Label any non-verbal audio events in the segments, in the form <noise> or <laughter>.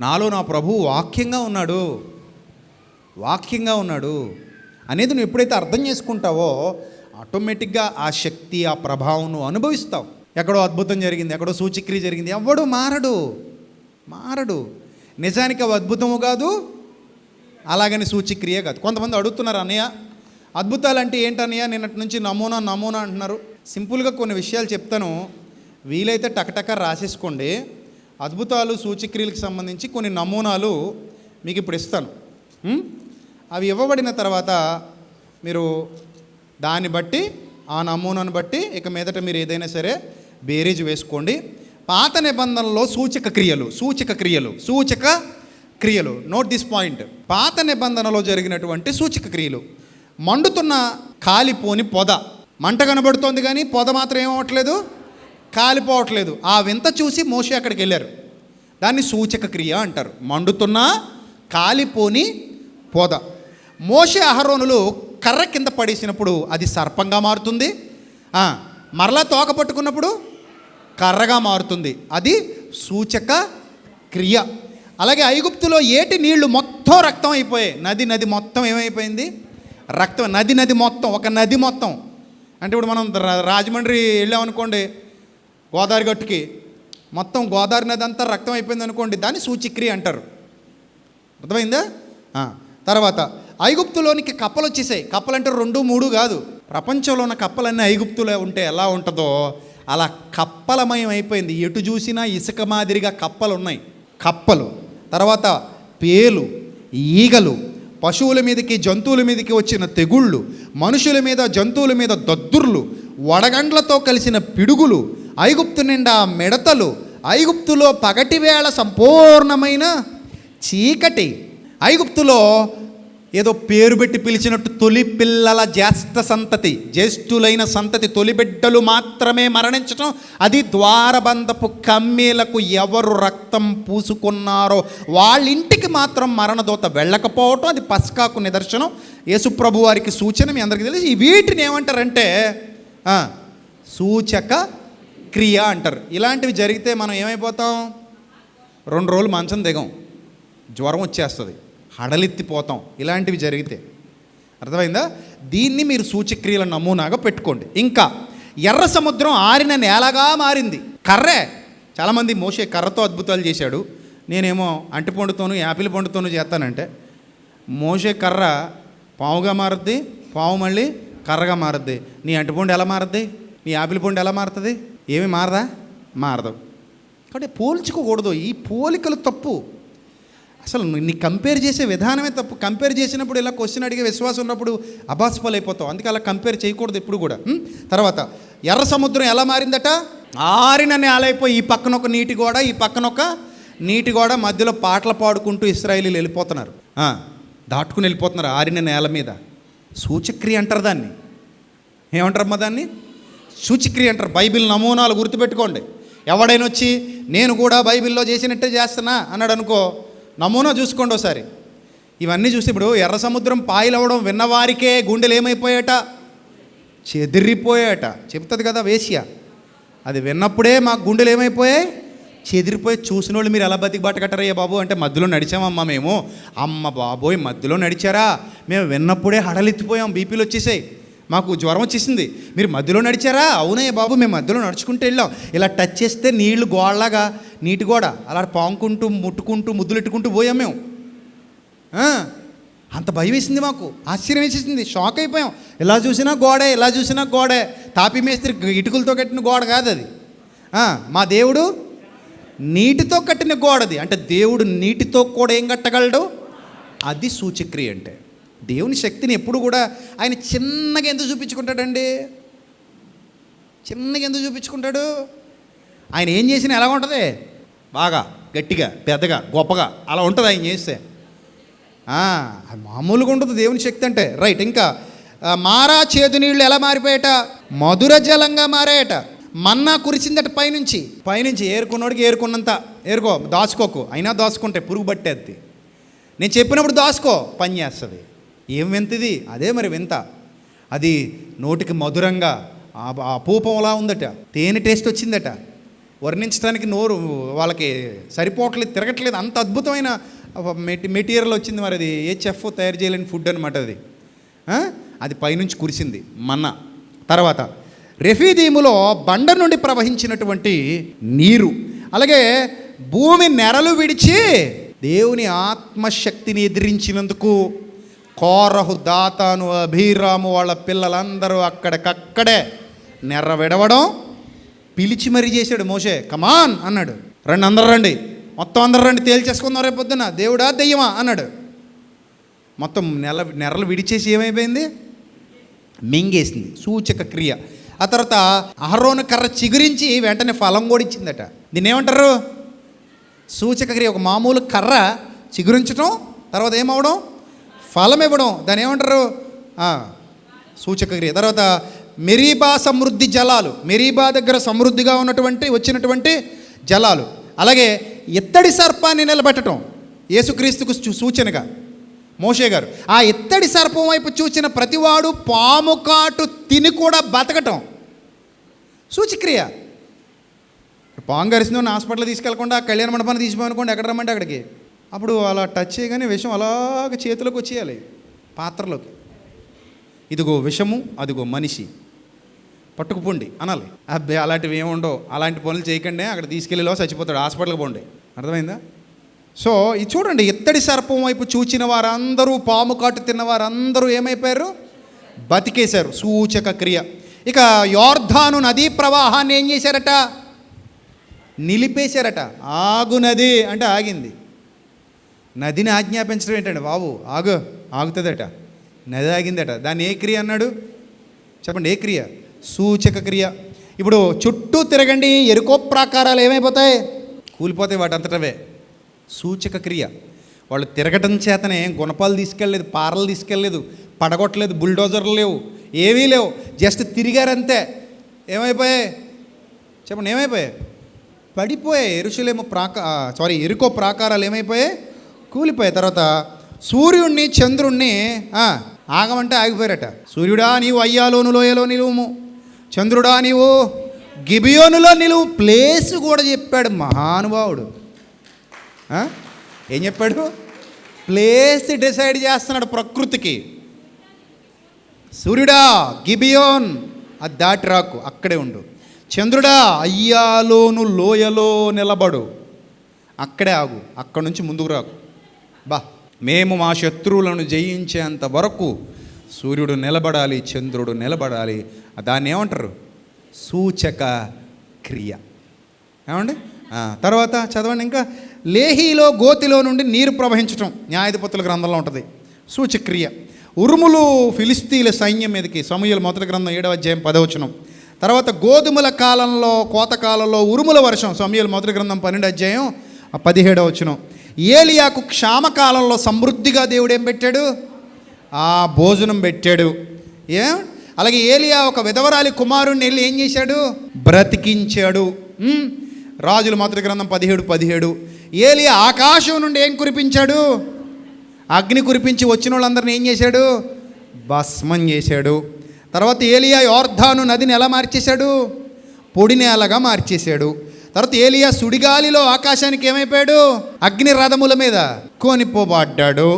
నాలో నా ప్రభు వాక్యంగా ఉన్నాడు వాక్యంగా ఉన్నాడు అనేది నువ్వు ఎప్పుడైతే అర్థం చేసుకుంటావో ఆటోమేటిక్గా ఆ శక్తి ఆ ప్రభావం నువ్వు అనుభవిస్తావు. ఎక్కడో అద్భుతం జరిగింది ఎక్కడో సూచిక్రియ జరిగింది ఎవడు మారడు మారడు. నిజానికి అవి అద్భుతము కాదు అలాగని సూచిక్రియ కాదు. కొంతమంది అడుగుతున్నారు అన్నయ్య అద్భుతాలు అంటే ఏంటన్నయ్య? నిన్నటి నుంచి నమూనా నమూనా అంటున్నారు. సింపుల్గా కొన్ని విషయాలు చెప్తాను. వీలైతే టకటక రాసేసుకోండి. అద్భుతాలు సూచిక్రియలకు సంబంధించి కొన్ని నమూనాలు మీకు ఇప్పుడు ఇస్తాను. అవి ఇవ్వబడిన తర్వాత మీరు దాన్ని బట్టి ఆ నమూనాను బట్టి ఇక మీదట మీరు ఏదైనా సరే బేరీజ్ వేసుకోండి. పాత నిబంధనలో సూచక క్రియలు సూచక క్రియలు సూచక క్రియలు. నోట్ దిస్ పాయింట్ పాత నిబంధనలో జరిగినటువంటి సూచక క్రియలు. మండుతున్న కాలిపోని పొద. మంట కనబడుతోంది కానీ పొద మాత్రం ఏమవట్లేదు కాలిపోవట్లేదు. ఆ వింత చూసి మోషే అక్కడికి వెళ్ళారు. దాన్ని సూచక క్రియ అంటారు. మండుతున్న కాలిపోని పోద. మోషే అహరోనులు కర్ర కింద పడేసినప్పుడు అది సర్పంగా మారుతుంది. మరలా తోక పట్టుకున్నప్పుడు కర్రగా మారుతుంది. అది సూచక క్రియ. అలాగే ఐగుప్తులో ఏటి నీళ్ళు మొత్తం రక్తం అయిపోయాయి. నది నది మొత్తం ఏమైపోయింది? రక్తం నది నది మొత్తం ఒక నది మొత్తం. అంటే ఇప్పుడు మనం రా- రాజమండ్రి వెళ్ళామనుకోండి గోదావరి గట్టుకి. మొత్తం గోదావరి నది అంతా రక్తం అయిపోయింది అనుకోండి దాన్ని సూచిక్రియ అంటారు. అర్థమైందా? తర్వాత ఐగుప్తులోనికి కప్పలు వచ్చేసాయి. కప్పలు అంటే రెండు మూడు కాదు. ప్రపంచంలో ఉన్న కప్పలన్నీ ఐగుప్తులో ఉంటే ఎలా ఉంటుందో అలా కప్పలమయం అయిపోయింది. ఎటు చూసినా ఇసుక మాదిరిగా కప్పలు ఉన్నాయి. కప్పలు. తర్వాత పేలు ఈగలు పశువుల మీదకి జంతువుల మీదకి వచ్చిన తెగుళ్ళు మనుషుల మీద జంతువుల మీద దద్దుర్లు వడగండ్లతో కలిసిన పిడుగులు ఐగుప్తు నిండా మిడతలు ఐగుప్తులో పగటివేళ సంపూర్ణమైన చీకటి. ఐగుప్తులో ఏదో పేరు పెట్టి పిలిచినట్టు తొలి పిల్లల జ్యేష్ఠ సంతతి జ్యేష్ఠులైన సంతతి తొలి బిడ్డలు మాత్రమే మరణించటం అది ద్వారబంధపు కమ్మీలకు ఎవరు రక్తం పూసుకున్నారో వాళ్ళ ఇంటికి మాత్రం మరణదూత వెళ్ళకపోవటం అది పస్కాకు నిదర్శనం. యేసుప్రభు వారికి సూచన మీ అందరికీ తెలిసి. వీటిని ఏమంటారంటే సూచక క్రియ అంటారు. ఇలాంటివి జరిగితే మనం ఏమైపోతాం? రెండు రోజులు మంచం దిగం. జ్వరం వచ్చేస్తుంది. హడలెత్తిపోతాం ఇలాంటివి జరిగితే. అర్థమైందా? దీన్ని మీరు సూచక్రియల నమూనాగా పెట్టుకోండి. ఇంకా ఎర్ర సముద్రం ఆరిన నేలగా మారింది. కర్రే! చాలామంది మోసే కర్రతో అద్భుతాలు చేశాడు. నేనేమో అంటి పండుతోను యాపిల్ పండుతోను చేస్తానంటే మోసే కర్ర పావుగా మారుద్ది పావు మళ్ళీ కర్రగా మారుద్ది. నీ అంటిపండు ఎలా మారుద్ది? నీ యాపిల్ పండు ఎలా మారుతుంది? ఏమి మారదా? మారదు. కాబట్టి పోల్చుకోకూడదు. ఈ పోలికలు తప్పు. అసలు నీ కంపేర్ చేసే విధానమే తప్పు. కంపేర్ చేసినప్పుడు ఇలా క్వశ్చన్ అడిగే విశ్వాసం ఉన్నప్పుడు అబాస్పాలు అయిపోతావు అందుకే అలా కంపేర్ చేయకూడదు ఇప్పుడు కూడా. తర్వాత ఎర్ర సముద్రం ఎలా మారిందట? ఆరిన నేలైపోయి ఈ పక్కన ఒక నీటి గోడ ఈ పక్కన ఒక నీటి గోడ మధ్యలో పాటలు పాడుకుంటూ ఇస్రాయిలీలు వెళ్ళిపోతున్నారు. దాటుకుని వెళ్ళిపోతున్నారు ఆరిన నేల మీద. సూచక్రియ అంటారు దాన్ని. ఏమంటారమ్మా దాన్ని? సూచిక్రియ అంటారు. బైబిల్ నమూనాలు గుర్తుపెట్టుకోండి. ఎవడైనా వచ్చి నేను కూడా బైబిల్లో చేసినట్టే చేస్తున్నా అన్నాడు అనుకో నమూనా చూసుకోండి ఒకసారి. ఇవన్నీ చూసి ఇప్పుడు ఎర్ర సముద్రం పాయలవడం విన్నవారికే గుండెలు ఏమైపోయాట చెదిరిపోయాట చెప్తుంది కదా వేశ్య. అది విన్నప్పుడే మా గుండెలు ఏమైపోయాయి? చెదిరిపోయి చూసిన వాళ్ళు మీరు ఎలా బతికి బట్టకట్టరయ్యా బాబు? అంటే మధ్యలో నడిచామమ్మా మేము. అమ్మ బాబోయ్ మధ్యలో నడిచారా? మేము విన్నప్పుడే హడలెత్తిపోయాం. బీపీలు వచ్చేసాయి. మాకు జ్వరం వచ్చేసింది. మీరు మధ్యలో నడిచారా? అవునయ్య బాబు మేము మధ్యలో నడుచుకుంటూ వెళ్ళాం. ఇలా టచ్ చేస్తే నీళ్ళు గోడలాగా నీటి గోడ అలా పాముకుంటూ ముట్టుకుంటూ ముద్దులెట్టుకుంటూ పోయాం మేము. అంత భయం వేసింది మాకు. ఆశ్చర్యం వేసేసింది. షాక్ అయిపోయాం. ఇలా చూసినా గోడే ఇలా చూసినా గోడే. తాపి మేస్త్రి ఇటుకలతో కట్టిన గోడ కాదు అది. మా దేవుడు నీటితో కట్టిన గోడది. అంటే దేవుడు నీటితో కూడా ఏం కట్టగలడు? అది సూచక్రియ అంటే. దేవుని శక్తిని ఎప్పుడు కూడా ఆయన చిన్నగా ఎందుకు చూపించుకుంటాడండి? చిన్నగా ఎందుకు చూపించుకుంటాడు? ఆయన ఏం చేసినా ఎలా ఉంటుంది? బాగా గట్టిగా పెద్దగా గొప్పగా అలా ఉంటుంది ఆయన చేస్తే. అది మామూలుగా ఉంటుంది దేవుని శక్తి అంటే. రైట్ ఇంకా మారా చేదు నీళ్ళు ఎలా మారిపోయేట? మధుర జలంగా మారాయట. మన్నా కురిసిందట పైనుంచి. పైనుంచి ఏరుకున్నోడికి ఏరుకున్నంత. ఏరుకో దాచుకోకు. అయినా దాచుకుంటే పురుగు పట్టేద్ది. నేను చెప్పినప్పుడు దాచుకో పని చేస్తుంది. ఏం వింతది? అదే మరి వింత. అది నోటికి మధురంగా ఆ- ఆ ఉందట. తేనె టేస్ట్ వచ్చిందట. వర్ణించడానికి నోరు వాళ్ళకి సరిపోవట్లేదు తిరగట్లేదు. అంత అద్భుతమైన మెటీ మెటీరియల్ వచ్చింది మరి అది. ఏ చెఫ్ తయారు చేయలేని ఫుడ్ అనమాట అది. అది పైనుంచి కురిసింది మన్న. తర్వాత రెఫీదీములో బండ నుండి ప్రవహించినటువంటి నీరు. అలాగే భూమి నెరలు విడిచి దేవుని ఆత్మశక్తిని ఎదిరించినందుకు కోరహు దాతాను అభిరాము వాళ్ళ పిల్లలందరూ అక్కడికక్కడే నెర్ర విడవడం పిలిచి మరీ చేశాడు మోషే. కమాన్ అన్నాడు. రండి అందరు రండి. మొత్తం అందరు రండి తేల్చేసుకుందాం రేపు పొద్దున. దేవుడా దెయ్యమా అన్నాడు. మొత్తం నెల నెరలు విడిచేసి ఏమైపోయింది? మింగేసింది సూచక క్రియ. ఆ తర్వాత అహరోను కర్ర చిగురించి వెంటనే ఫలం కూడా ఇచ్చిందట దీన్ని ఏమంటారు సూచక క్రియ ఒక మామూలు కర్ర చిగురించడం తర్వాత ఏమవడం? ఫలం ఇవ్వడం దాని ఏమంటారు? సూచక క్రియ తర్వాత మెరీబా సమృద్ధి జలాలు. మెరీబా దగ్గర సమృద్ధిగా ఉన్నటువంటి వచ్చినటువంటి జలాలు. అలాగే ఇత్తడి సర్పాన్ని నిలబెట్టడం. యేసుక్రీస్తుకు సూచనగా. మోషే గారు ఆ ఇత్తడి సర్పం వైపు చూచిన ప్రతివాడు పాము కాటు తిని కూడా బతకటం. సూచక్రియ. పాము గరిసిందో హాస్పిటల్ తీసుకెళ్ళకుండా కళ్యాణ మండపాన్ని తీసిపోనుకోండి ఎక్కడ రమ్మంటే అక్కడికి? అప్పుడు అలా టచ్ చేయగానే విషం అలాగ చేతిలోకి వచ్చేయాలి పాత్రలోకి. ఇదిగో విషము అదిగో మనిషి. పట్టుకుపోండి అనాలి. అబ్బే అలాంటివి ఏముండవు అలాంటి పనులు చేయకండి అక్కడ తీసుకెళ్ళిలో చచ్చిపోతాడు. హాస్పిటల్కి పోండి. అర్థమైందా? సో ఇది చూడండి ఇత్తడి సర్పం వైపు చూచిన వారందరూ పాము కాటు తిన్న వారందరూ ఏమైపోయారు? బతికేశారు. సూచక క్రియ. ఇక యోర్ధాను నదీ ప్రవాహాన్ని ఏం చేశారట? నిలిపేశారట. ఆగు నది అంటే ఆగింది. నదిని ఆజ్ఞాపించడం ఏంటండి? బాబు ఆగు ఆగుతుందట. నది ఆగిందట. దాన్ని ఏ క్రియ అన్నాడు? చెప్పండి ఏ క్రియ? సూచక క్రియ. ఇప్పుడు చుట్టూ తిరగండి ఎరుకో ప్రాకారాలు ఏమైపోతాయి? కూలిపోతాయి వాటంతటవే. సూచక క్రియ. వాళ్ళు తిరగటం చేతనే గుణపాలు తీసుకెళ్ళలేదు పారలు తీసుకెళ్ళలేదు పడగొట్టలేదు బుల్డోజర్లు లేవు ఏవీ లేవు. జస్ట్ తిరిగారంతే. ఏమైపోయాయి? చెప్పండి ఏమైపోయాయి? పడిపోయాయి. ఎరుషులేమో ప్రాకా సారీ ఎరుకో ప్రాకారాలు ఏమైపోయాయి? కూలిపోయిన తర్వాత సూర్యుణ్ణి చంద్రుణ్ణి ఆగమంటే ఆగిపోయారట. సూర్యుడా నీవు అయ్యాలోను లోయలో నిలువుము. చంద్రుడా నీవు గిబియోనులో నిలువు ప్లేస్ కూడా చెప్పాడు మహానుభావుడు. ఏం చెప్పాడు? ప్లేస్ డిసైడ్ చేస్తున్నాడు ప్రకృతికి. సూర్యుడా గిబియోన్ అది దాటి రాకు అక్కడే ఉండు. చంద్రుడా అయ్యాలోను లోయలో నిలబడు. అక్కడే ఆగు అక్కడి నుంచి ముందుకు రాకు. బా. మేము మా శత్రువులను జయించేంత వరకు సూర్యుడు నిలబడాలి చంద్రుడు నిలబడాలి. దాన్ని ఏమంటారు? సూచక క్రియ. ఏమండి? తర్వాత చదవండి ఇంకా. లేహీలో గోతిలో నుండి నీరు ప్రవహించటం న్యాయధిపతుల గ్రంథంలో ఉంటుంది. సూచక్రియ. ఉరుములు ఫిలిస్తీన్ల సైన్యం మీదకి సమూహల మొదటి గ్రంథం ఏడవ అధ్యాయం పదవచనం తర్వాత గోధుమల కాలంలో కోత కాలంలో ఉరుముల వర్షం సమూహల మొదటి గ్రంథం పన్నెండు అధ్యాయం ఆ పదిహేడవ వచనం. ఏలియాకు క్షామకాలంలో సమృద్ధిగా దేవుడు ఏం పెట్టాడు? ఆ భోజనం పెట్టాడు. ఏ? అలాగే ఏలియా ఒక విధవరాలి కుమారుణ్ణి వెళ్ళి ఏం చేశాడు? బ్రతికించాడు. రాజుల మాతృ గ్రంథం పదిహేడు పదిహేడు. ఏలియా ఆకాశం నుండి ఏం కురిపించాడు? అగ్ని కురిపించి వచ్చిన వాళ్ళందరిని ఏం చేశాడు? భస్మం చేశాడు. తర్వాత ఏలియా యోర్ధాను నదిని ఎలా మార్చేశాడు? పొడి నేలగా మార్చేశాడు. తర్వాత ఏలియా సుడిగాలిలో ఆకాశానికి ఏమైపోయాడు? అగ్ని రథముల మీద కోనిపోబడ్డాడు.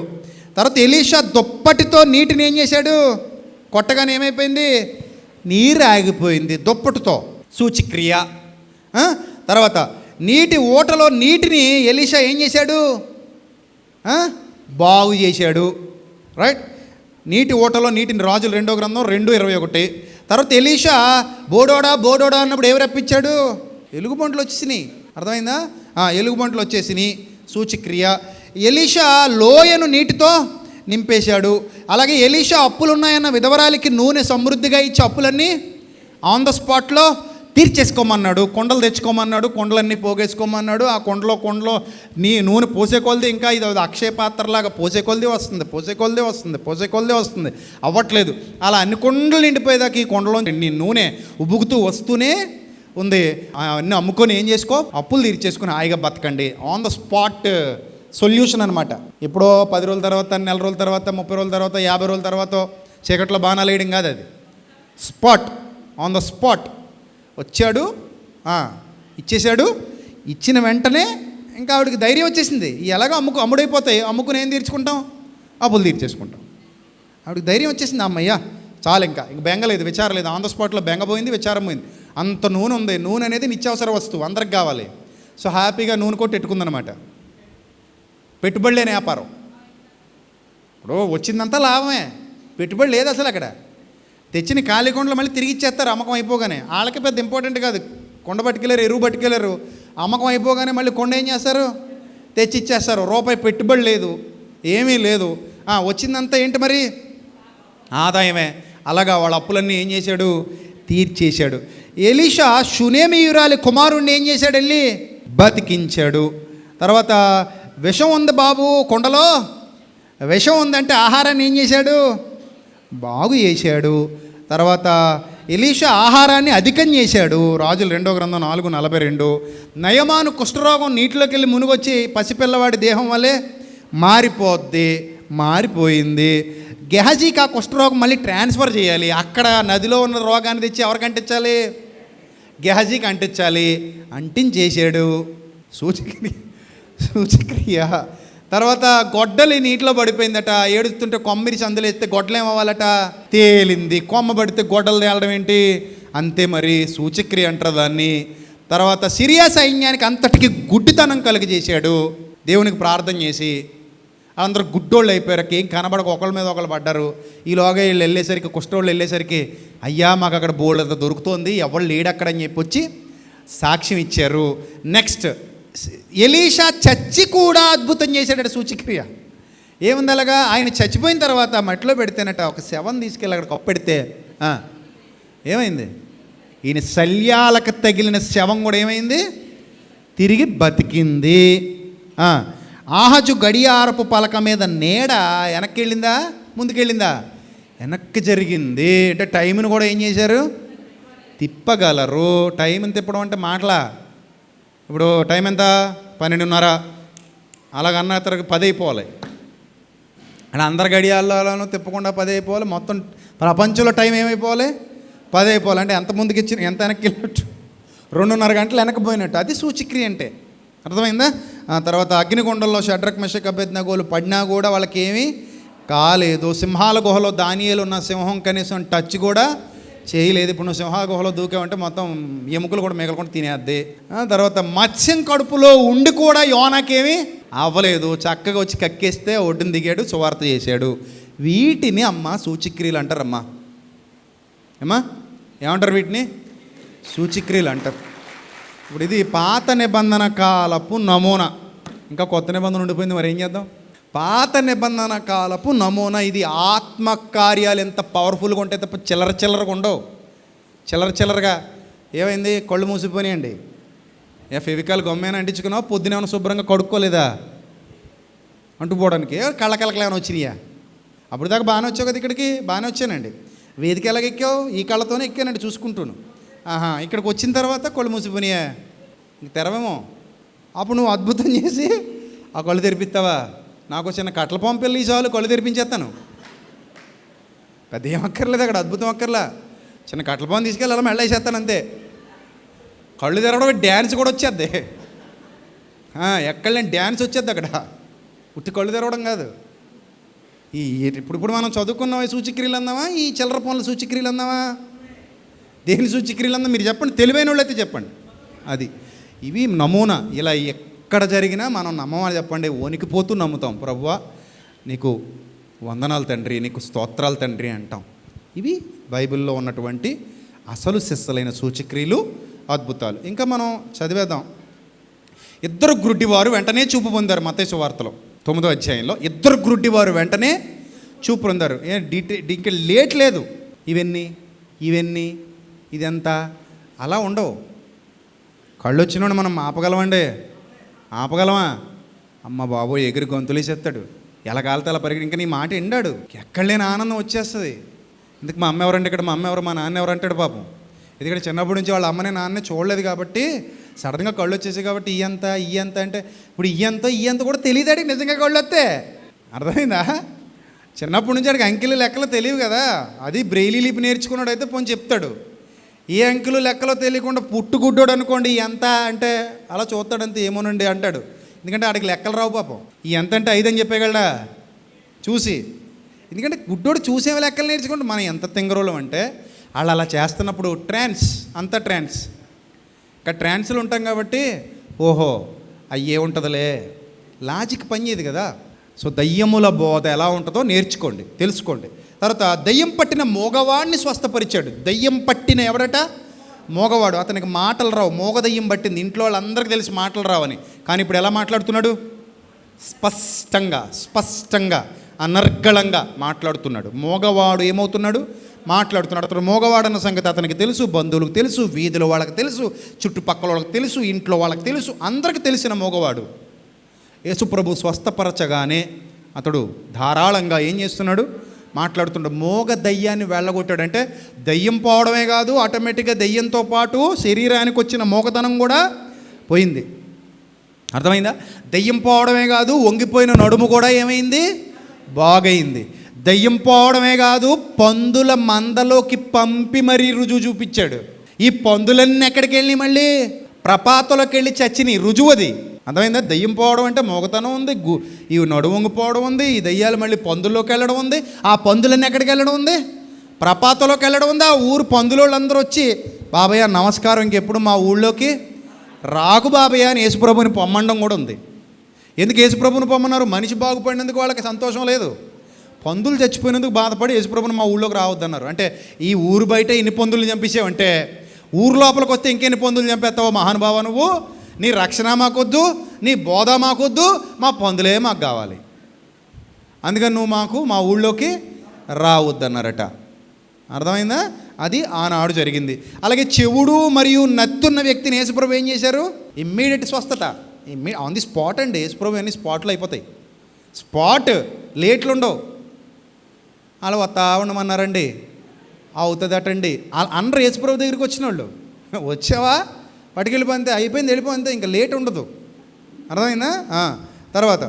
తర్వాత ఎలీషా దుప్పటితో నీటిని ఏం చేశాడు? కొట్టగానే ఏమైపోయింది? నీరు ఆగిపోయింది దుప్పటితో. సూచిక్రియ. తర్వాత నీటి ఊటలో నీటిని ఎలీషా ఏం చేశాడు? బాగు చేశాడు. రైట్? నీటి ఓటలో నీటిని రాజులు రెండో గ్రంథం రెండు ఇరవై ఒకటి. తర్వాత ఎలీషా బోడోడా బోడోడా అన్నప్పుడు ఎవరు రప్పించాడు? ఎలుగుబంట్లు వచ్చేసినాయి. అర్థమైందా? ఎలుగుబంట్లు వచ్చేసినాయి. సూచిక్రియ. ఎలీషా లోయను నీటితో నింపేశాడు. అలాగే ఎలీషా అప్పులు ఉన్నాయన్న విధవరాలికి నూనె సమృద్ధిగా ఇచ్చే అప్పులన్నీ ఆన్ ద స్పాట్లో తీర్చేసుకోమన్నాడు. కొండలు తెచ్చుకోమన్నాడు కొండలన్నీ పోగేసుకోమన్నాడు. ఆ కొండలో కొండలో నీ నూనె పోసే కొలది ఇంకా ఇది అది అక్షయ పాత్రలాగా పోసే కొలది వస్తుంది పోసే కొలది వస్తుంది పోసే కొలది వస్తుంది. అవ్వట్లేదు. అలా అన్ని కొండలు నిండిపోయేదాకా ఈ కొండలో నీ నూనె ఉబుకుతూ వస్తూనే ఉంది. ఆ అన్నీ అమ్ముకొని ఏం చేసుకో? అప్పులు తీర్చేసుకుని హాయిగా బతకండి. ఆన్ ద స్పాట్ సొల్యూషన్ అనమాట ఎప్పుడో పది రోజుల తర్వాత నెల రోజుల తర్వాత ముప్పై రోజుల తర్వాత యాభై రోజుల తర్వాత చీకట్లో బాణాలు వేయడం కాదు అది. స్పాట్ ఆన్ ద స్పాట్ వచ్చాడు ఇచ్చేసాడు ఇచ్చేశాడు. ఇచ్చిన వెంటనే ఇంకా ఆవిడకి ధైర్యం వచ్చేసింది. ఎలాగో అమ్ముకు అమ్ముడైపోతాయి. అమ్ముకుని ఏం తీర్చుకుంటాం? అప్పులు తీర్చేసుకుంటాం. ఆవిడకి ధైర్యం వచ్చేసింది అమ్మయ్య చాలు ఇంకా. ఇంక బెంగ లేదు విచారం లేదు. ఆన్ ద స్పాట్లో బెంగ పోయింది విచారం పోయింది. అంత నూనె ఉంది. నూనె అనేది నిత్యావసర వస్తువు అందరికి కావాలి. సో హ్యాపీగా నూనె కొట్టి పెట్టుకుందనమాట పెట్టుబడి లేని వ్యాపారం. ఇప్పుడు వచ్చిందంతా లాభమే. పెట్టుబడి లేదు అసలు అక్కడ. తెచ్చిన ఖాళీ కొండలు మళ్ళీ తిరిగి ఇచ్చేస్తారు అమ్మకం అయిపోగానే. వాళ్ళకి పెద్ద ఇంపార్టెంట్ కాదు. కొండ పట్టుకెళ్ళారు ఎరువు పట్టుకెళ్ళారు. అమ్మకం అయిపోగానే మళ్ళీ కొండ ఏం చేస్తారు? తెచ్చి ఇచ్చేస్తారు. రూపాయి పెట్టుబడి లేదు. ఏమీ లేదు. వచ్చిందంతా ఏంటి మరి? ఆదాయమే. అలాగా వాళ్ళ అప్పులన్నీ ఏం చేశాడు? తీర్చేశాడు. ఎలీషా షునేమియురాలి కుమారుణ్ణి ఏం చేశాడు వెళ్ళి? బతికించాడు. తర్వాత విషం ఉంది బాబు కొండలో? విషం ఉందంటే ఆహారాన్ని ఏం చేశాడు? బాగు చేశాడు. తర్వాత ఎలీషా ఆహారాన్ని అధికం చేశాడు. రాజులు రెండో గ్రంథం నాలుగు నలభై రెండు. నయమాను కుష్ఠరోగం నీటిలోకి వెళ్ళి మునుగొచ్చి పసిపిల్లవాడి దేహం వల్లే మారిపోద్ది మారిపోయింది. గెహజీకి ఆ కుష్ఠరోగం మళ్ళీ ట్రాన్స్ఫర్ చేయాలి. అక్కడ నదిలో ఉన్న రోగాన్ని తెచ్చి ఎవరికి అంటించాలి? గెహజీకి అంటించాలి. అంటించేసాడు సూచక్రియ సూచక్రియ. తర్వాత గొడ్డలి నీటిలో పడిపోయిందట. ఏడుస్తుంటే కొమ్మిరి సందులేస్తే గొడ్డలు ఏమవ్వాలట? తేలింది. కొమ్మ పడితే గొడ్డలు తేలడం ఏంటి? అంతే మరి సూచక్రియ అంటారు దాన్ని. తర్వాత సిరియా సైన్యానికి అంతటికి గుడ్డితనం కలుగజేశాడు. దేవునికి ప్రార్థన చేసి అందరూ గుడ్డోళ్ళు అయిపోయారు ఏం కనబడక ఒకళ్ళ మీద ఒకళ్ళు పడ్డారు. ఈలోగా వీళ్ళు వెళ్ళేసరికి కుష్ఠోళ్ళు వెళ్ళేసరికి అయ్యా మాకు అక్కడ బోల్డ్ అంత దొరుకుతోంది ఎవరు లేడక్కడని అక్కడ అని చెప్పి వచ్చి సాక్ష్యం ఇచ్చారు. నెక్స్ట్ ఎలీషా చచ్చి కూడా అద్భుతం చేశాడట సూచిక్రియ. ఏముంది అలాగా? ఆయన చచ్చిపోయిన తర్వాత మట్టిలో పెడితేనట ఒక శవం తీసుకెళ్ళి అక్కడ కప్పెడితే ఏమైంది? ఈయన శల్యాలకు తగిలిన శవం కూడా ఏమైంది? తిరిగి బతికింది. ఆహజు గడియారపు పలక మీద నీడ వెనక్కి వెళ్ళిందా ముందుకెళ్ళిందా? వెనక్కి జరిగింది. అంటే టైంను కూడా ఏం చేశారు? తిప్పగలరు. టైంని తిప్పడం అంటే మాటలా? ఇప్పుడు టైం ఎంత? పన్నెండున్నర. అలాగన్న తరగతి పది అయిపోవాలి అంటే అందరి గడియాలను తిప్పకుండా పది అయిపోవాలి మొత్తం ప్రపంచంలో టైం ఏమైపోవాలి? పది అయిపోవాలి అంటే ఎంత ముందుకు ఇచ్చిన ఎంత వెనక్కి వెళ్ళినట్టు? రెండున్నర గంటలు వెనక్కి పోయినట్టు. అది సూచిక్రియ అంటే. అర్థమైందా? ఆ తర్వాత అగ్నికొండల్లో షడ్రక్ మెషక్ అభ్యర్థనగోలు పడినా కూడా వాళ్ళకి ఏమీ కాలేదు. సింహాల గుహలో దానియలు ఉన్న సింహం కనీసం టచ్ కూడా చేయలేదు. ఇప్పుడు నువ్వు సింహాల గుహలో దూకావంటే మొత్తం ఎముకలు కూడా మిగలకుండా తినేద్ది. తర్వాత మత్స్యం కడుపులో ఉండి కూడా యోనాకేమీ అవ్వలేదు. చక్కగా వచ్చి కక్కేస్తే ఒడ్డున దిగాడు సువార్త చేశాడు. వీటిని అమ్మ సూచిక్రియలు అంటారమ్మా. ఏమా ఏమంటారు వీటిని? సూచిక్రియలు అంటారు. ఇప్పుడు ఇది పాత నిబంధన కాలపు నమూనా. ఇంకా కొత్త నిబంధన ఉండిపోయింది మరి ఏం చేద్దాం? పాత నిబంధన కాలపు నమూనా ఇది ఆత్మ కార్యాలు ఎంత పవర్ఫుల్గా ఉంటాయి తప్ప చిల్లర చిల్లరగా ఉండవు. చిల్లర చిల్లరగా ఏమైంది? కళ్ళు మూసిపోయినాయండి. ఏ ఫెవికాల్ గొమ్మేనా అంటించుకున్నావు? పొద్దున ఏమైనా శుభ్రంగా కడుక్కోలేదా? అంటుపోవడానికి కళ్ళకళ్ళకలు ఏమైనా వచ్చినాయా? అప్పుడు దాకా బాగానే వచ్చావు కదా ఇక్కడికి? బాగానే వచ్చానండి. వేదిక ఎలాగ ఎక్కావు ఈ కళ్ళతోనే ఎక్కానండి చూసుకుంటూను. ఆహా ఇక్కడికి వచ్చిన తర్వాత కళ్ళు మూసిపోయినాయా ఇంక తెరవేమో? అప్పుడు నువ్వు అద్భుతం చేసి ఆ కళ్ళు తెరిపిస్తావా? నాకు చిన్న కట్టల పంపెళ్ళి చాలు కళ్ళు తెరిపించేస్తాను. పెద్ద ఏం అక్కర్లేదు అక్కడ అద్భుతం అక్కర్లా. చిన్న కట్టల పాము తీసుకెళ్ళి అలా మెళ్ళేసేస్తాను అంతే. కళ్ళు తెరవడం డ్యాన్స్ కూడా వచ్చేద్ది. ఎక్కడ డ్యాన్స్ వచ్చేద్ది అక్కడ. ఉట్టి కళ్ళు తెరవడం కాదు. ఈ ఇప్పుడు ఇప్పుడు మనం చదువుకున్నావా ఈ సూచిక్రియలు అందామా? ఈ చిల్లర పనుల సూచిక్రియలు అందామా? దేని సూచిక్రియలు మీరు చెప్పండి. తెలివైన వాళ్ళైతే చెప్పండి. అది. ఇవి నమూనా. ఇలా ఎక్కడ జరిగినా మనం నమ్మమని చెప్పండి. వణికిపోతూ నమ్ముతాం. ప్రభువా నీకు వందనాలు తండ్రి. నీకు స్తోత్రాలు తండ్రి అంటాం. ఇవి బైబిల్లో ఉన్నటువంటి అసలు శిస్సలైన సూచక్రియలు అద్భుతాలు. ఇంకా మనం చదివేద్దాం. ఇద్దరు గ్రుడ్డివారు వెంటనే చూపు పొందారు మతేశ వార్తలో. తొమ్మిదో అధ్యాయంలో ఇద్దరు గ్రుడ్డివారు వెంటనే చూపు పొందారు. ఏ డీటే ఇంకా లేట్ లేదు. ఇవన్నీ? ఇవన్నీ? ఇదంతా? అలా ఉండవు. కళ్ళు వచ్చినోడు మనం ఆపగలమండి. ఆపగలమా? అమ్మ బాబు ఎగిరి గొంతులేసేస్తాడు ఎలా కాలితే అలా పరిగె ఇంకా నీ మాట ఎండాడు ఎక్కడ లేని ఆనందం వచ్చేస్తుంది. ఇందుకు మా అమ్మ ఎవరంటే ఇక్కడ మా అమ్మ ఎవరు మా నాన్న ఎవరు అంటాడు పాపం. ఎందుకంటే చిన్నప్పటి నుంచి వాళ్ళ అమ్మని నాన్నే చూడలేదు కాబట్టి సడన్గా కళ్ళు వచ్చేసాయి కాబట్టి ఇయ్యంత ఇయ్యంత అంటే ఇప్పుడు ఇయ్యంత ఇయ్యంత కూడా తెలియదాడికి నిజంగా కళ్ళు వస్తే? అర్థమైందా? చిన్నప్పటి నుంచి ఆడికి అంకెలు లెక్కలు తెలియవు కదా. అది బ్రెయిలీ లిపి నేర్చుకున్నాడు అయితే పోని చెప్తాడు. ఏ అంకులు లెక్కలో తెలియకుండా పుట్టుగుడ్డోడు అనుకోండి ఎంత అంటే అలా చూస్తాడంతే ఏమోనండి అంటాడు. ఎందుకంటే ఆడికి లెక్కలు రావు పాపం. ఈ ఎంత అంటే ఐదు అని చెప్పేగలడా చూసి. ఎందుకంటే గుడ్డోడు చూసే లెక్కలు నేర్చుకుంటే మనం ఎంత తింగరోళం అంటే వాళ్ళు అలా చేస్తున్నప్పుడు ట్రాన్స్ అంతా ట్రాన్స్. ఇంకా ట్రాన్స్లు ఉంటాం కాబట్టి ఓహో అయ్యే ఉంటుందిలే లాజిక్ పనిచేది కదా. సో దయ్యముల బోధ ఎలా ఉంటుందో నేర్చుకోండి తెలుసుకోండి. తర్వాత దయ్యం పట్టిన మోగవాడిని స్వస్థపరిచాడు. దయ్యం పట్టిన ఎవడట? మోగవాడు. అతనికి మాటలు రావు. మోగదయ్యం పట్టింది. ఇంట్లో వాళ్ళందరికీ తెలిసి మాటలు రావని. కానీ ఇప్పుడు ఎలా మాట్లాడుతున్నాడు? స్పష్టంగా స్పష్టంగా అనర్గళంగా మాట్లాడుతున్నాడు. మోగవాడు ఏమవుతున్నాడు? మాట్లాడుతున్నాడు. అతను మోగవాడన్న సంగతి అతనికి తెలుసు బంధువులకు తెలుసు వీధుల వాళ్ళకి తెలుసు చుట్టుపక్కల వాళ్ళకి తెలుసు ఇంట్లో వాళ్ళకి తెలుసు అందరికి తెలిసిన మోగవాడు. యేసుప్రభు స్వస్థపరచగానే అతడు ధారాళంగా ఏం చేస్తున్నాడు? మాట్లాడుతుండే మోగ దయ్యాన్ని వెళ్ళగొట్టాడంటే దయ్యం పోవడమే కాదు ఆటోమేటిక్గా దయ్యంతో పాటు శరీరానికి వచ్చిన మోగతనం కూడా పోయింది. అర్థమైందా? దయ్యం పోవడమే కాదు వంగిపోయిన నడుము కూడా ఏమైంది? బాగైంది. దయ్యం పోవడమే కాదు పందుల మందలోకి పంపి మరీ రుజువు చూపించాడు. ఈ పందులన్నీ ఎక్కడికి వెళ్ళి మళ్ళీ? ప్రపాతలోకి వెళ్ళి చచ్చినాయి రుజువది అర్థమైందా? దయ్యం పోవడం అంటే మోగతనం ఉంది గు ఈ నడువంగిపోవడం ఉంది ఈ దయ్యాలు మళ్ళీ పందుల్లోకి వెళ్ళడం ఉంది ఆ పందులన్నీ ఎక్కడికి వెళ్ళడం ఉంది? ప్రపాతంలోకి వెళ్ళడం ఉంది ఆ ఊరు పందులోళ్ళందరూ వచ్చి బాబయ్య నమస్కారం ఇంకెప్పుడు మా ఊళ్ళోకి రాకు బాబయ్య అని యేసుప్రభుని పొమ్మండం కూడా ఉంది. ఎందుకు యేసుప్రభుని పొమ్మన్నారు? మనిషి బాగుపడినందుకు వాళ్ళకి సంతోషం లేదు. పందులు చచ్చిపోయినందుకు బాధపడి యేసుప్రభుని మా ఊళ్ళోకి రావద్దన్నారు. అంటే ఈ ఊరు బయట ఇన్ని పందులు చంపించావంటే ఊరు లోపలికి వస్తే ఇంకెన్ని పందులు చంపేస్తావో మహానుభావ నువ్వు? నీ రక్షణ మాకొద్దు నీ బోధ మాకొద్దు మా పందులే మాకు కావాలి. అందుకని నువ్వు మాకు మా ఊళ్ళోకి రావద్దన్నారట. అర్థమైందా? అది ఆనాడు జరిగింది. అలాగే చెవుడు మరియు నత్తున్న వ్యక్తిని యేసుప్రభు ఏం చేశారు? ఇమ్మీడియట్ స్వస్థత. ఇమ్మీ ఆన్ ది స్పాట్ అండి. యేసుప్రభు అన్ని స్పాట్లు అయిపోతాయి. స్పాట్ లేట్లు ఉండవు. అలా వస్తా ఉండమన్నారండి. అవుతుందటండి. అందరూ యేసుప్రభు దగ్గరికి వచ్చిన వాళ్ళు <laughs> వచ్చావా? పట్టుకెళ్ళిపోతే అయిపోయింది వెళ్ళిపోతే ఇంకా లేట్ ఉండదు. అర్థమైందా? తర్వాత.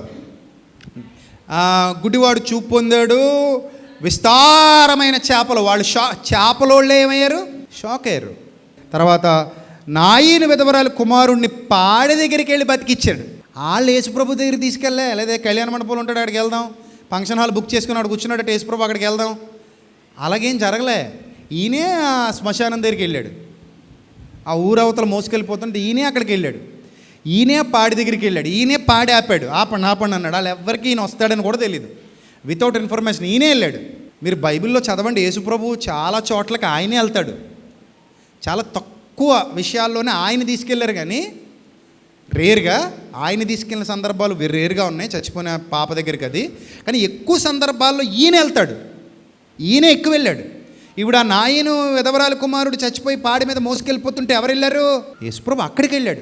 గుడ్డివాడు చూపు పొందాడు. విస్తారమైన చేపలు వాళ్ళు షా చేపలోళ్ళు ఏమయ్యారు? షాక్ అయ్యారు తర్వాత నాయిని విధవరాలు కుమారుణ్ణి పాడి దగ్గరికి వెళ్ళి బతికిచ్చాడు. వాళ్ళు యేసుప్రభు దగ్గరికి తీసుకెళ్ళే లేదా కళ్యాణ మండపంలో ఉంటాడు అక్కడికి వెళ్దాం. ఫంక్షన్ హాల్ బుక్ చేసుకుని అక్కడ కూర్చున్నాడు యేసుప్రభు అక్కడికి వెళ్దాం. అలాగేం జరగలే. ఈయనే ఆ శ్మశానం దగ్గరికి వెళ్ళాడు. ఆ ఊరవతల మోసుకెళ్ళిపోతుంటే ఈయనే అక్కడికి వెళ్ళాడు. ఈయనే పాడి దగ్గరికి వెళ్ళాడు. ఈయనే పాడి ఆపాడు. ఆపండి ఆపండి అన్నాడు. వాళ్ళు ఎవరికి ఈయన వస్తాడని కూడా తెలియదు వితౌట్ ఇన్ఫర్మేషన్ ఈయనే వెళ్ళాడు. మీరు బైబిల్లో చదవండి. యేసుప్రభు చాలా చోట్లకి ఆయనే వెళ్తాడు. చాలా తక్కువ విషయాల్లోనే ఆయన తీసుకెళ్ళారు కానీ రేర్గా ఆయన తీసుకెళ్ళిన సందర్భాలు వెరీ రేర్గా ఉన్నాయి. చచ్చిపోయిన పాప దగ్గరికి అది. కానీ ఎక్కువ సందర్భాల్లో ఈయన వెళ్తాడు. ఈయన ఎక్కువ వెళ్ళాడు. ఇప్పుడు ఆ నాయను విధవరాల కుమారుడు చచ్చిపోయి పాడి మీద మోసుకెళ్ళిపోతుంటే ఎవరు వెళ్ళారు యేసుప్రభు అక్కడికి వెళ్ళాడు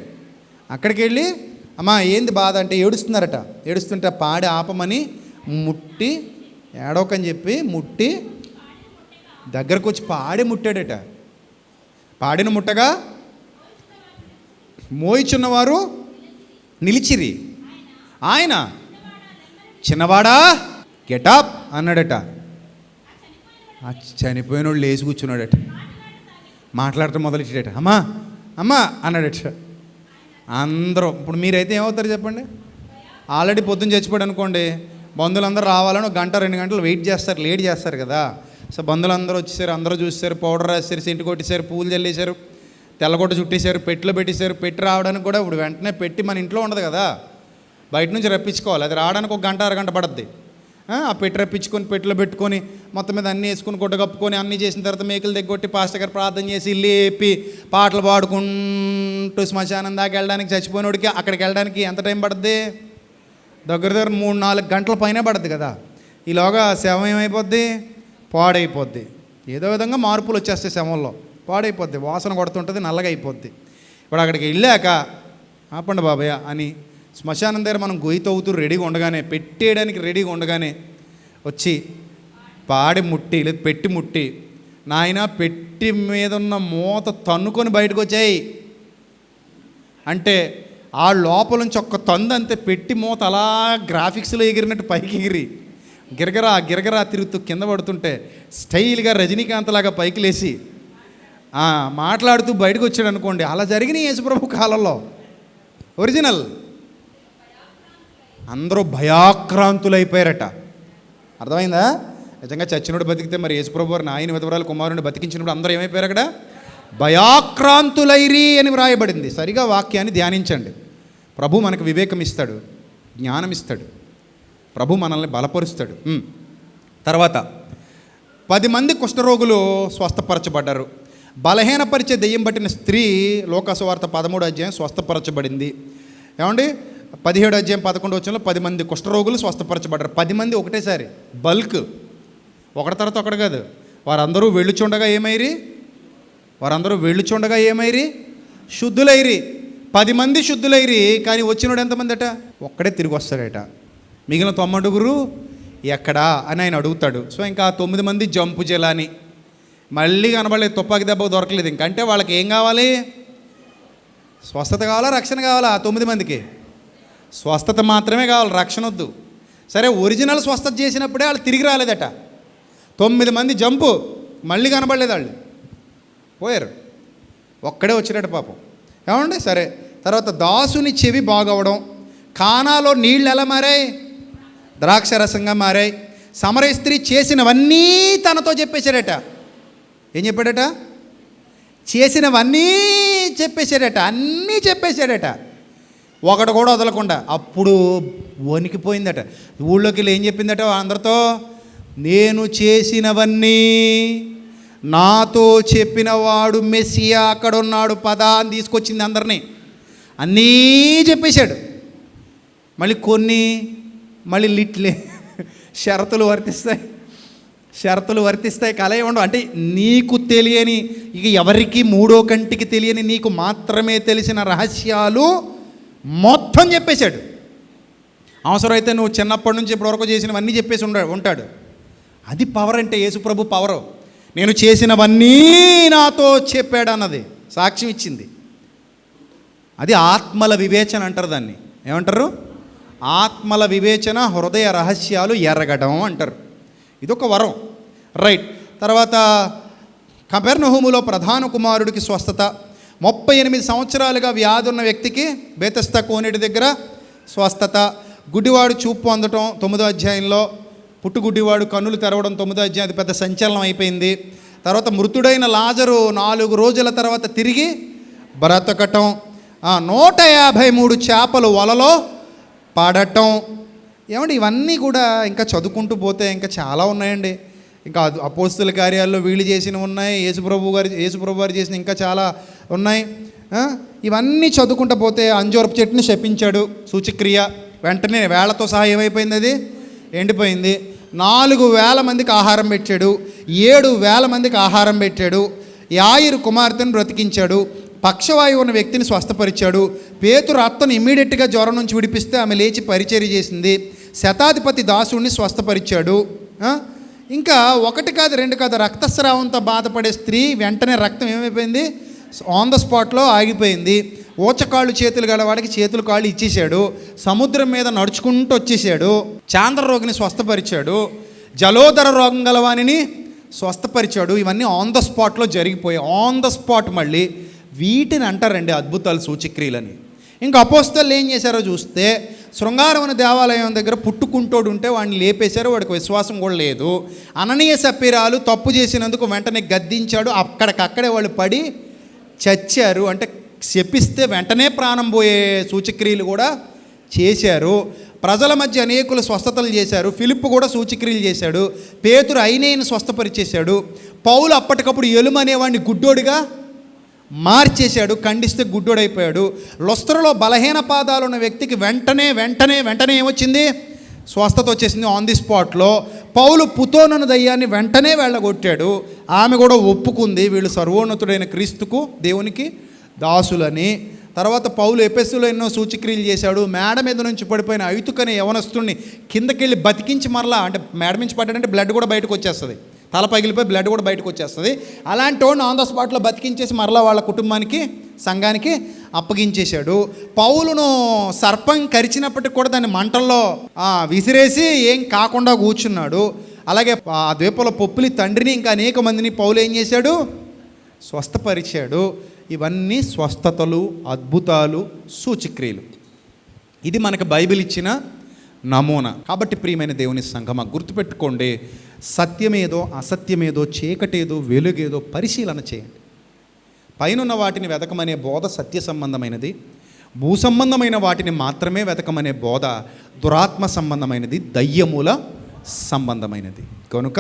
అక్కడికి వెళ్ళి అమ్మా ఏంది బాధ? అంటే ఏడుస్తున్నారట. ఏడుస్తుంటే పాడి ఆపమని ముట్టి ఏడోకని చెప్పి ముట్టి దగ్గరకు వచ్చి పాడి ముట్టాడట. పాడిన ముట్టగా మోయిచున్నవారు నిలిచిరి. ఆయన చిన్నవాడా? గెటాప్ అన్నాడట. చనిపోయిన వాళ్ళు లేచి కూర్చున్నాడట. మాట్లాడటం మొదలెట్టాడట. అమ్మా అమ్మా అన్నాడట. అందరూ ఇప్పుడు మీరైతే ఏమవుతారు చెప్పండి? ఆల్రెడీ పొద్దున్న చచ్చిపోయాడు అనుకోండి బంధువులందరూ రావాలని ఒక గంట రెండు గంటలు వెయిట్ చేస్తారు లేట్ చేస్తారు కదా. సో బంధువులందరూ వచ్చేసారు అందరూ చూసేసారు పౌడర్ రాసేసారు సెంటు కొట్టేశారు పూలు చల్లేశారు తెల్లగొట్ట చుట్టేశారు పెట్టిలో పెట్టేశారు పెట్టి రావడానికి కూడా ఇప్పుడు వెంటనే పెట్టి మన ఇంట్లో ఉండదు కదా. బయట నుంచి రప్పించుకోవాలి. అది రావడానికి ఒక గంట అరగంట పడుద్ది. ఆ ఆ పిచ్చుకొని రప్పించుకొని పెట్టుకొని మొత్తం మీద అన్నీ వేసుకుని గుడ్డ కప్పుకొని అన్నీ చేసిన తర్వాత మేకలు దగ్గొట్టి పాస్టర్ గారు ప్రార్థన చేసి లేపి పాటలు పాడుకుంటూ శ్మశానం దాకా వెళ్ళడానికి చచ్చిపోయినోడికి అక్కడికి వెళ్ళడానికి ఎంత టైం పడుద్ది? దగ్గర దగ్గర మూడు నాలుగు గంటల పైన పడుద్ది కదా. ఈలోగా శవం ఏమైపోద్ది? పాడైపోద్ది. ఏదో విధంగా మార్పులు వచ్చేస్తాయి శవంలో. పాడైపోద్ది. వాసన కొడుతుంటుంది నల్లగా అయిపోద్ది. ఇప్పుడు అక్కడికి వెళ్ళాక ఆపండి బాబయ్య అని శ్మశానం దగ్గర మనం గొయ్యి తవ్వుతూ రెడీగా ఉండగానే పెట్టేయడానికి రెడీగా ఉండగానే వచ్చి పాడి ముట్టి లేదు పెట్టి ముట్టి నాయన పెట్టి మీద ఉన్న మూత తన్నుకొని బయటకు వచ్చాయి. అంటే ఆ లోపల నుంచి ఒక్క తొంద అంతే పెట్టి మూత అలా గ్రాఫిక్స్లో ఎగిరినట్టు పైకి ఎగిరి గిరగరా గిరగరా తిరుగుతూ కింద పడుతుంటే స్టైల్గా రజనీకాంత్ లాగా పైకి లేచి మాట్లాడుతూ బయటకు వచ్చాడు అనుకోండి అలా జరిగిన యేసుప్రభు కాలంలో. ఒరిజినల్. అందరూ భయాక్రాంతులైపోయారట. అర్థమైందా? నిజంగా చచ్చినోడు బతికితే మరి యేసుప్రభు వారిని ఆయన విధవరాలు కుమారుని బతికించినప్పుడు అందరూ ఏమైపోయారు అక్కడ? భయాక్రాంతులైరి అని వ్రాయబడింది. సరిగా వాక్యాన్ని ధ్యానించండి. ప్రభు మనకు వివేకం ఇస్తాడు జ్ఞానం ఇస్తాడు. ప్రభు మనల్ని బలపరుస్తాడు. తర్వాత పది మంది కుష్ఠరోగులు స్వస్థపరచబడ్డారు. బలహీనపరిచే దెయ్యం పట్టిన స్త్రీ లోకసువార్త పదమూడు అధ్యాయం స్వస్థపరచబడింది. ఏమండి? పదిహేడు అధ్యాయం పదకొండు వచ్చంలో పది మంది కుష్ఠరోగులు స్వస్థపరచబడ్డారు. పది మంది ఒకటేసారి. బల్క్. ఒకటి తర్వాత ఒకటి కాదు. వారందరూ వెళ్ళుచుండగా ఏమైరి? వారందరూ వెళ్ళుచుండగా ఏమైరి? శుద్ధులైరి. పది మంది శుద్ధులైరి కానీ వచ్చినోడు ఎంతమంది అట? ఒక్కడే తిరిగి వస్తాడట. మిగిలిన తొమ్మిడుగురు ఎక్కడా అని ఆయన అడుగుతాడు. సో ఇంకా ఆ తొమ్మిది మంది జంపు జలాని. మళ్ళీ కనబడలేదు. తుపాకి దెబ్బ దొరకలేదు. ఇంకంటే వాళ్ళకి ఏం కావాలి? స్వస్థత కావాలా? రక్షణ కావాలా? ఆ తొమ్మిది మందికి. స్వస్థత మాత్రమే కావాలి రక్షణ వద్దు. సరే ఒరిజినల్ స్వస్థత చేసినప్పుడే వాళ్ళు తిరిగి రాలేదట. తొమ్మిది మంది జంపు మళ్ళీ కనబడలేదు వాళ్ళు. పోయారు. ఒక్కడే వచ్చినట్టు పాపం. ఏమండి? సరే తర్వాత దాసుని చెవి బాగవడం కానాలో నీళ్ళు ఎలా మారాయి? ద్రాక్షరసంగా మారాయి. సమరయ స్త్రీ చేసినవన్నీ తనతో చెప్పేశాడట. ఏం చెప్పాడట? చేసినవన్నీ చెప్పేశాడట అన్నీ చెప్పేశాడట. ఒకటి కూడా వదలకుండా. అప్పుడు వణికిపోయిందట. ఊళ్ళోకి వెళ్ళి ఏం చెప్పిందట అందరితో? నేను చేసినవన్నీ నాతో చెప్పిన వాడు మెస్సియా అక్కడ ఉన్నాడు పదా అని తీసుకొచ్చింది అందరినీ. అన్నీ చెప్పేశాడు. మళ్ళీ కొన్ని మళ్ళీ లిట్లే షరతులు వర్తిస్తాయి. షరతులు వర్తిస్తాయి కల ఉండవు. అంటే నీకు తెలియని ఇక ఎవరికి మూడో కంటికి తెలియని నీకు మాత్రమే తెలిసిన రహస్యాలు మొత్తం చెప్పేశాడు. అవసరమైతే నువ్వు చిన్నప్పటి నుంచి ఇప్పటివరకు చేసినవన్నీ చెప్పేసి ఉండ ఉంటాడు. అది పవర్ అంటే యేసుప్రభు పవరు నేను చేసినవన్నీ నాతో చెప్పాడు అన్నది సాక్ష్యం ఇచ్చింది. అది ఆత్మల వివేచన అంటారు దాన్ని. ఏమంటారు? ఆత్మల వివేచన హృదయ రహస్యాలు ఎరగడం అంటారు. ఇదొక వరం. రైట్. తర్వాత కపెర్నహూములో ప్రధాన కుమారుడికి స్వస్థత. ముప్పై ఎనిమిది సంవత్సరాలుగా వ్యాధి ఉన్న వ్యక్తికి బేతస్త కోనేటి దగ్గర స్వస్థత గుడ్డివాడు చూపు పొందటం తొమ్మిదో అధ్యాయంలో పుట్టుగుడ్డివాడు కన్నులు తెరవడం తొమ్మిదో అధ్యాయం అది పెద్ద సంచలనం అయిపోయింది. తర్వాత మృతుడైన లాజరు నాలుగు రోజుల తర్వాత తిరిగి బ్రతకటం. నూట యాభై మూడు చేపలు వలలో పడటం. ఏమండి ఇవన్నీ కూడా ఇంకా చదువుకుంటూ పోతే ఇంకా చాలా ఉన్నాయండి. ఇంకా అపోస్తుల కార్యాల్లో వీళ్ళు చేసినవి ఉన్నాయి యేసుప్రభు గారు యేసుప్రభు గారు చేసిన ఇంకా చాలా ఉన్నాయి. ఇవన్నీ చదువుకుంటూ పోతే అంజోరపు చెట్టుని శపించాడు సూచిక్రియ. వెంటనే వేళతో సహా ఏమైపోయింది అది? ఎండిపోయింది. నాలుగు వేల మందికి ఆహారం పెట్టాడు. ఏడు వేల మందికి ఆహారం పెట్టాడు. యాయిరు కుమార్తెను బ్రతికించాడు. పక్షవాయువు ఉన్న వ్యక్తిని స్వస్థపరిచాడు. పేతురు అత్తను ఇమ్మీడియట్గా జ్వరం నుంచి విడిపిస్తే ఆమె లేచి పరిచర్య చేసింది. శతాధిపతి దాసుడిని స్వస్థపరిచాడు. ఇంకా ఒకటి కాదు రెండు కాదు రక్తస్రావంతో బాధపడే స్త్రీ వెంటనే రక్తం ఏమైపోయింది? ఆన్ ద స్పాట్లో ఆగిపోయింది. ఊచకాళ్ళు చేతులు గలవాడికి చేతులు కాళ్ళు ఇచ్చేసాడు సముద్రం మీద నడుచుకుంటూ వచ్చేసాడు చాంద్ర రోగిని స్వస్థపరిచాడు. జలోదర రోగం గలవాణిని స్వస్థపరిచాడు. ఇవన్నీ ఆన్ ద స్పాట్లో జరిగిపోయాయి. ఆన్ ద స్పాట్ మళ్ళీ వీటిని అంటారండి అద్భుతాలు సూచక్రియలని. ఇంకా అపోస్తలు ఏం చేశారో చూస్తే శృంగారవన దేవాలయం దగ్గర పుట్టుకుంటోడు ఉంటే వాడిని లేపేశారు వాడికి విశ్వాసం కూడా లేదు. అననీయ సప్పిరాలు తప్పు చేసినందుకు వెంటనే గద్దించాడు. అక్కడికక్కడే వాళ్ళు పడి చచ్చారు. అంటే శపిస్తే వెంటనే ప్రాణం పోయే సూచక్రియలు కూడా చేశారు. ప్రజల మధ్య అనేకులు స్వస్థతలు చేశారు. ఫిలిప్ కూడా సూచక్రియలు చేశాడు. పేతురు అయినేని స్వస్థపరిచేశాడు. పౌలు అప్పటికప్పుడు ఎలుమనేవాడిని గుడ్డోడిగా మార్చేశాడు ఖండిస్తే గుడ్డోడైపోయాడు. లొస్త్రలో బలహీన పాదాలు ఉన్న వ్యక్తికి వెంటనే వెంటనే వెంటనే ఏమొచ్చింది? స్వస్థత వచ్చేసింది ఆన్ ది స్పాట్లో పౌలు పుతోనను దయ్యాన్ని వెంటనే వెళ్ళగొట్టాడు. ఆమె కూడా ఒప్పుకుంది. వీళ్ళు సర్వోన్నతుడైన క్రీస్తుకు దేవునికి దాసులని. తర్వాత పౌలు ఎపెస్సులో ఎన్నో సూచిక్రియలు చేశాడు. మేడ మీద నుంచి పడిపోయిన ఐతుకనే యవనస్తుడిని కిందకెళ్ళి బతికించి మరలా అంటే మేడ నుంచి పడ్డాడంటే బ్లడ్ కూడా బయటకు వచ్చేస్తుంది. తల పగిలిపోయి బ్లడ్ కూడా బయటకు వచ్చేస్తుంది. అలాంటి వాడిని ఆన్ ద స్పాట్లో బతికించేసి మరలా వాళ్ళ కుటుంబానికి సంఘానికి అప్పగించేశాడు. పౌలును సర్పం కరిచినప్పటికి కూడా దాన్ని మంటల్లో విసిరేసి ఏం కాకుండా కూర్చున్నాడు. అలాగే ఆ ద్వీపంలో పొప్పులి తండ్రిని ఇంకా అనేక మందిని పౌలు ఏం చేశాడు? స్వస్థపరిచాడు. ఇవన్నీ స్వస్థతలు అద్భుతాలు సూచిక్రియలు. ఇది మనకు బైబిల్ ఇచ్చిన నమూనా. కాబట్టి ప్రియమైన దేవుని సంఘమా గుర్తుపెట్టుకోండి సత్యమేదో అసత్యమేదో చీకటేదో వెలుగేదో పరిశీలన చేయండి. పైనున్న వాటిని వెతకమనే బోధ సత్య సంబంధమైనది. భూ సంబంధమైన వాటిని మాత్రమే వెతకమనే బోధ దురాత్మ సంబంధమైనది దయ్యముల సంబంధమైనది. కనుక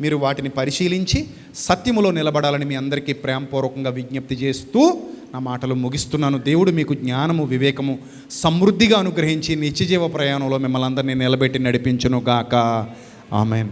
మీరు వాటిని పరిశీలించి సత్యములో నిలబడాలని మీ అందరికీ ప్రేమపూర్వకంగా విజ్ఞప్తి చేస్తూ నా మాటలు ముగిస్తున్నాను. దేవుడు మీకు జ్ఞానము వివేకము సమృద్ధిగా అనుగ్రహించి నిత్యజీవ ప్రయాణంలో మిమ్మల్ని అందరినీ నిలబెట్టి నడిపించును గాక ఆమెన్.